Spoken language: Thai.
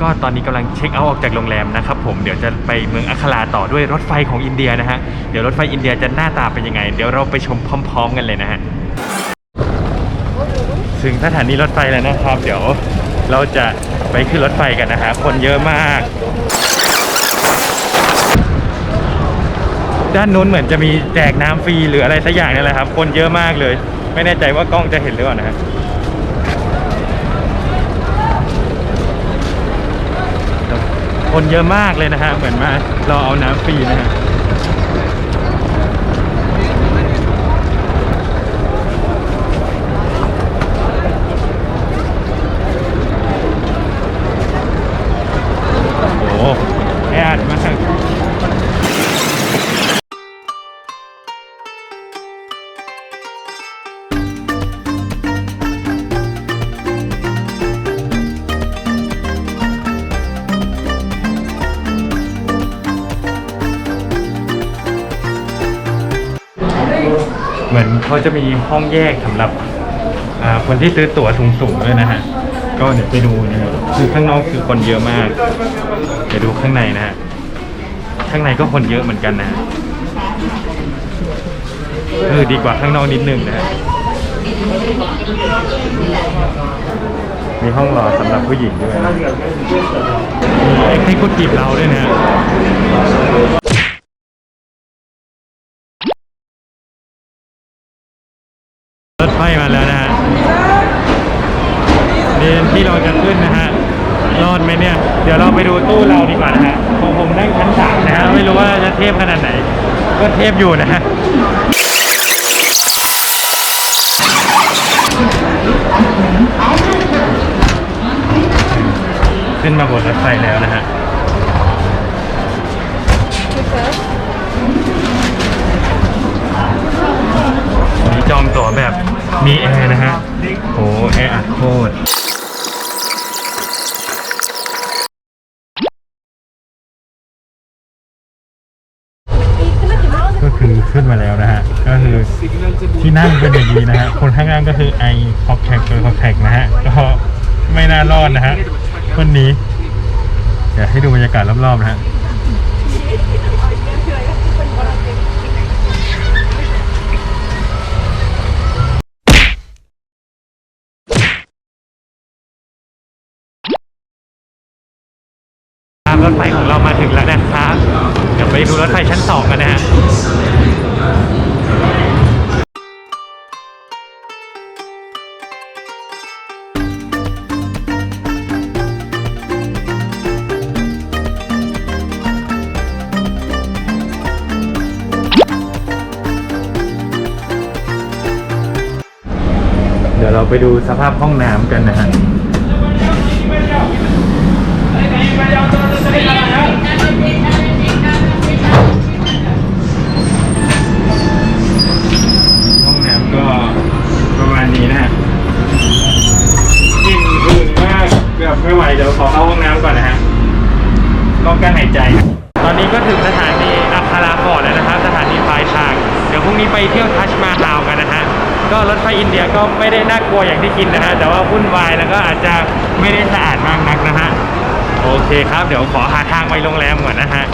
ก็ตอนนี้กำลังเช็คเอาท์ออกจากโรงแรมนะครับผมเดี๋ยวจะไปเมืองอัคราต่อด้วยรถไฟของอินเดียนะฮะเดี๋ยวรถไฟอินเดียจะหน้าตาเป็นยังไง เดี๋ยวเราไปชมพร้อม ๆ กันเลยนะฮะถึงสถานีรถไฟแล้วนะครับ เดี๋ยวเราจะไปขึ้นรถไฟกันนะฮะคนเยอะมาก ด้านนู้นเหมือนจะมีแจกน้ำฟรีหรืออะไรสักอย่างนี่แหละครับ คนเยอะมากเลย ไม่แน่ใจว่ากล้องจะเห็นหรือเปล่านะฮะ คนเยอะมากเลยนะฮะ เหมือนมารอเอาน้ำฟรีนะฮะโอ้แอดมาก เหมือนเขาจะมีห้องแยกสำหรับคนที่ซื้อตั๋วสูงๆด้วยนะฮะ ก็เดี๋ยวไปดูนะครับคือข้างนอกคือคนเยอะมาก เดี๋ยวดูข้างในนะฮะ ข้างในก็คนเยอะเหมือนกันนะเออดีกว่าข้างนอกนิดนึงนะฮะ มีห้องรอสำหรับผู้หญิงด้วยนะมีเอ็กซ์ให้คุณจีบเราด้วยนะ รถไฟมาแล้วนะฮะเดินที่เราจะขึ้นนะฮะ รอดไหมเนี่ย เดี๋ยวเราไปดูตู้เราดีกว่านะฮะของผมนั่งชั้นสามนะฮะ ไม่รู้ว่าจะเทพขนาดไหน ก็เทพอยู่นะฮะขึ้นมาบนรถไฟแล้วนะฮะ โหแออัดโคตรก็คือขึ้นมาแล้วนะฮะ ก็คือที่นั่งเป็นอย่างนี้นะฮะ คนข้างล่างก็คือไอคอกแท็กโดยคอกแท็กนะฮะ ก็ไม่น่ารอดนะฮะคนนี้ เดี๋ยวให้ดูบรรยากาศรอบๆนะฮะ ถไฟของเรามาถึงแล้วนะครับ เดี๋ยวไปดูรถไฟชั้นสองกันนะฮะเดี๋ยวเราไปดูสภาพห้องน้ำกันนะฮะ เดี๋ยวขอเข้าห้องน้ำก่อนนะฮะต้องการหายใจ ตอนนี้ก็ถึงสถานีอัคาราก่อนแล้วนะครับ สถานีปลายทาง เดี๋ยวพรุ่งนี้ไปเที่ยวทัชมาฮาลกันนะฮะ ก็รถไฟอินเดียก็ไม่ได้น่ากลัวอย่างที่คิดนะฮะ แต่ว่าวุ่นวายแล้วก็อาจจะไม่ได้สะอาดมากนักนะฮะ โอเคครับ เดี๋ยวขอหาทางไปโรงแรมก่อนนะฮะ